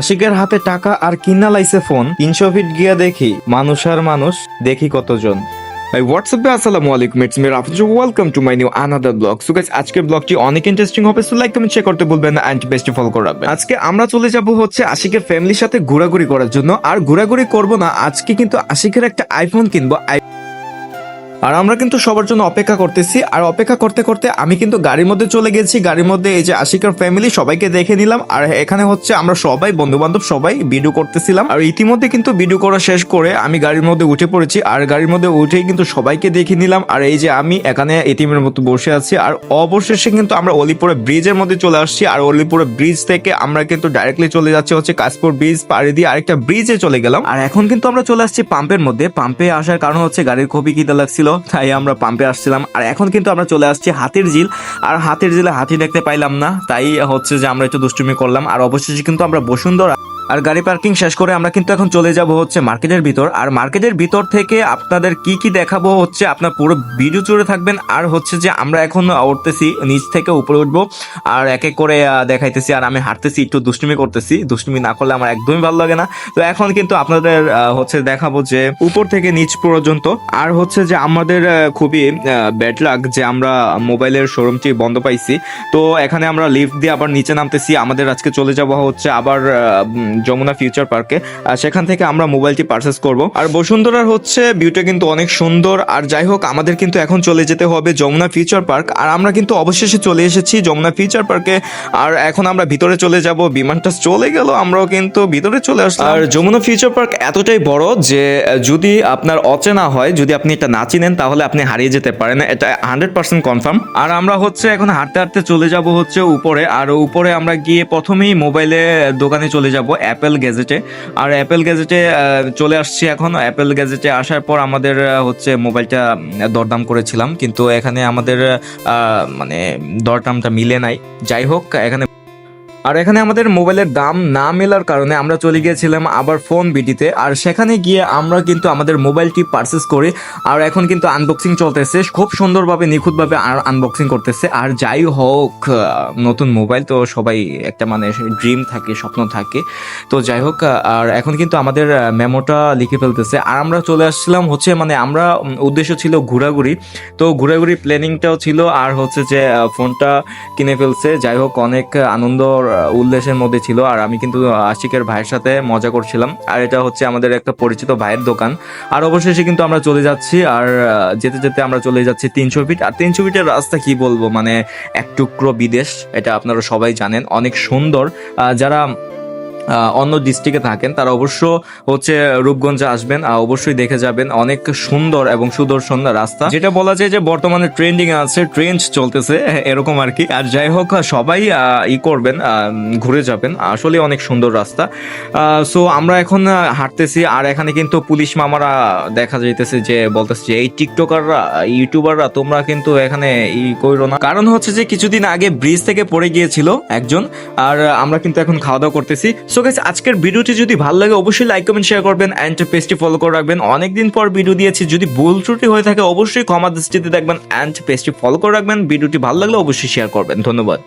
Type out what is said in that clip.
আশিকের হাতে টাকা আর কিনা লাইছে ফোন। তিনশো ফিট গিয়া দেখি, মানুষ আর মানুষ, দেখি কতজন। ভাই হোয়াটসঅ্যাপে আসসালামু আলাইকুম it's me Rafiz welcome to my new another blog so guys আজকের ব্লগটি অনেক ইন্টারেস্টিং হবে সো লাইক কমেন্ট শেয়ার করতে ভুলবেন না এন্ড বেস্ট ফলো করে রাখবেন আজকে আমরা চলে যাব হচ্ছে আশিকের ফ্যামিলির সাথে ঘোরাঘুরি করার জন্য। আর ঘোরাঘুরি করব না, আজকে কিন্তু আশিকের একটা আইফোন কিনবো আর আমরা কিন্তু সবার জন্য অপেক্ষা করতেছি। আর অপেক্ষা করতে করতে আমি কিন্তু গাড়ির মধ্যে চলে গেছি। গাড়ির মধ্যে এই যে আশিকার ফ্যামিলি সবাইকে দেখে নিলাম। আর এখানে হচ্ছে আমরা সবাই বন্ধু বান্ধব সবাই ভিডিও করতেছিলাম। আর ইতিমধ্যে কিন্তু ভিডিও করা শেষ করে আমি গাড়ির মধ্যে উঠে পড়েছি। আর গাড়ির মধ্যে উঠেই কিন্তু সবাইকে দেখে নিলাম। আর এই যে আমি এখানে এটিএমের মতো বসে আছি। আর অবশেষে কিন্তু আমরা অলিপুরে ব্রিজের মধ্যে চলে আসছি। আর অলিপুরে ব্রিজ থেকে আমরা কিন্তু ডাইরেক্টলি চলে যাচ্ছি হচ্ছে কাশপুর ব্রিজ পাড়ি দিয়ে আরেকটা ব্রিজে চলে গেলাম। আর এখন কিন্তু আমরা চলে আসছি পাম্পের মধ্যে। পাম্পে আসার কারণ হচ্ছে গাড়ির খুবই খিদে লাগছিল। তাই আমরা পাম্পে আসছিলাম। আর এখন কিন্তু আমরা চলে আসছি হাতির ঝিল। আর হাতির ঝিলে হাতি দেখতে পাইলাম না। তাই হচ্ছে যে আমরা একটু দুষ্টুমি করলাম। আর অবশেষে কিন্তু আমরা বসুন্ধরা আর গাড়ি পার্কিং শেষ করে আমরা কিন্তু এখন চলে যাব হচ্ছে মার্কেটের ভিতর। আর মার্কেটের ভিতর থেকে আপনাদের কি কি দেখাবো হচ্ছে আপনার পুরো ভিডিও জুড়ে থাকবেন। আর হচ্ছে যে আমরা এখন উঠতেছি, নিচ থেকে উপরে উঠবো। আর এক এক করে দেখাইতেছি আর আমি হাঁটতেছি, একটু দুষ্টুমি করতেছি। দুষ্টুমি না করলে আমার একদমই ভালো লাগে না। তো এখন কিন্তু আপনাদের হচ্ছে দেখাবো যে উপর থেকে নিচ পর্যন্ত। আর হচ্ছে যে আমাদের খুবই ব্যাড লাগ যে আমরা মোবাইলের শোরুমটি বন্ধ পাইছি। তো এখানে আমরা লিফট দিয়ে আবার নিচে নামতেছি। আমাদের আজকে চলে যাব হচ্ছে আবার যমুনা ফিউচার পার্কে। আর সেখান থেকে আমরা মোবাইলটি পারচেস করব। আর বসুন্ধরার হচ্ছে ভিউটা কিন্তু অনেক সুন্দর। আর যাই হোক আমাদের কিন্তু এখন চলে যেতে হবে যমুনা ফিউচার পার্ক। আর আমরা কিন্তু অবশেষে চলে এসেছি যমুনা ফিউচার পার্কে। আর এখন আমরা ভিতরে চলে যাব। বিমানটা চলে গেল আমরাও কিন্তু ভিতরে চলে আসলাম। আর যমুনা ফিউচার পার্ক এতটাই বড় যে যদি আপনার অচেনা হয় যদি আপনি এটা না চিনেন তাহলে আপনি হারিয়ে যেতে পারেন। এটা হান্ড্রেড পার্সেন্ট কনফার্ম আর আমরা হচ্ছে এখন হাঁটতে হাঁটতে চলে যাব হচ্ছে উপরে। আর উপরে আমরা গিয়ে প্রথমেই মোবাইলে দোকানে চলে যাব। অ্যাপেল গ্যাজেটে আর অ্যাপেল গ্যাজেটে চলে আসছি এখন। অ্যাপেল গ্যাজেটে আসার পর আমাদের হচ্ছে মোবাইলটা দরদাম করেছিলাম। কিন্তু এখানে আমাদের মানে দরদামটা মিলে নাই। যাই হোক, এখানে আর এখানে আমাদের মোবাইলের দাম না মেলার কারণে আমরা চলে গিয়েছিলাম আবার ফোন বিডিতে আর সেখানে গিয়ে আমরা কিন্তু আমাদের মোবাইলটি পারচেস করি। আর এখন কিন্তু আনবক্সিং চলতেছে। খুব সুন্দরভাবে নিখুঁতভাবে আর আনবক্সিং করতেছে। আর যাই হোক নতুন মোবাইল তো সবাই একটা মানে ড্রিম থাকে স্বপ্ন থাকে। তো যাই হোক আর এখন কিন্তু আমাদের মেমোটা লিখে ফেলতেছে। আর আমরা চলে আসছিলাম হচ্ছে মানে আমরা উদ্দেশ্য ছিল ঘোরাঘুরি। তো ঘোরাঘুরি প্ল্যানিংটাও ছিল। আর হচ্ছে যে ফোনটা কিনে ফেলছে। যাই হোক অনেক আনন্দ আহ, উল্লাসের মধ্যে ছিল, আর আমি কিন্তু আশিকের ভাইয়ের সাথে মজা করছিলাম। আর এটা হচ্ছে আমাদের একটা পরিচিত ভাইয়ের দোকান। আর অবশেষে কিন্তু আমরা চলে যাচ্ছি, আর যেতে যেতে আমরা চলে যাচ্ছি তিনশো ফিট। আর তিনশো ফিটের রাস্তা কি বলব? মানে এক টুকরো বিদেশ, এটা আপনারা সবাই জানেন, অনেক সুন্দর। যারা অন্য ডিস্ট্রিক্টে থাকেন, তারা অবশ্য হচ্ছে রূপগঞ্জে আসবেন আর অবশ্যই দেখে যাবেন। অনেক সুন্দর এবং সুদর্শন রাস্তা। যেটা বলা যায় যে বর্তমানে ট্রেন্ডিং আছে ট্রেন্ড চলতেছে, এরকম আর কি। আর যাই হোক, সবাই ই করবেন ঘুরে যাবেন। আসলে অনেক সুন্দর রাস্তা। সো আমরা এখন হাঁটতেছি, আর এখানে কিন্তু পুলিশ মামারা দেখা যাইতেছে যে বলতেছে যে, এই টিকটকাররা, ইউটিউবাররা, তোমরা কিন্তু এখানে ই করো না। কারণ হচ্ছে যে, কিছুদিন আগে ব্রিজ থেকে পড়ে গিয়েছিল একজন, আর আমরা কিন্তু এখন খাওয়া দাওয়া করতেছি। সো গাইস আজকের ভিডিওটি যদি ভালো লাগে, অবশ্যই লাইক কমেন্ট শেয়ার করবেন অ্যান্ড পেজটি ফলো করে রাখবেন। অনেকদিন পর ভিডিও দিয়েছি, যদি ভুল ত্রুটি হয়ে থাকে, অবশ্যই ক্ষমা দৃষ্টিতে দেখবেন অ্যান্ড পেজটি ফলো করে রাখবেন। ভিডিওটি ভালো লাগলে অবশ্যই শেয়ার করবেন। ধন্যবাদ।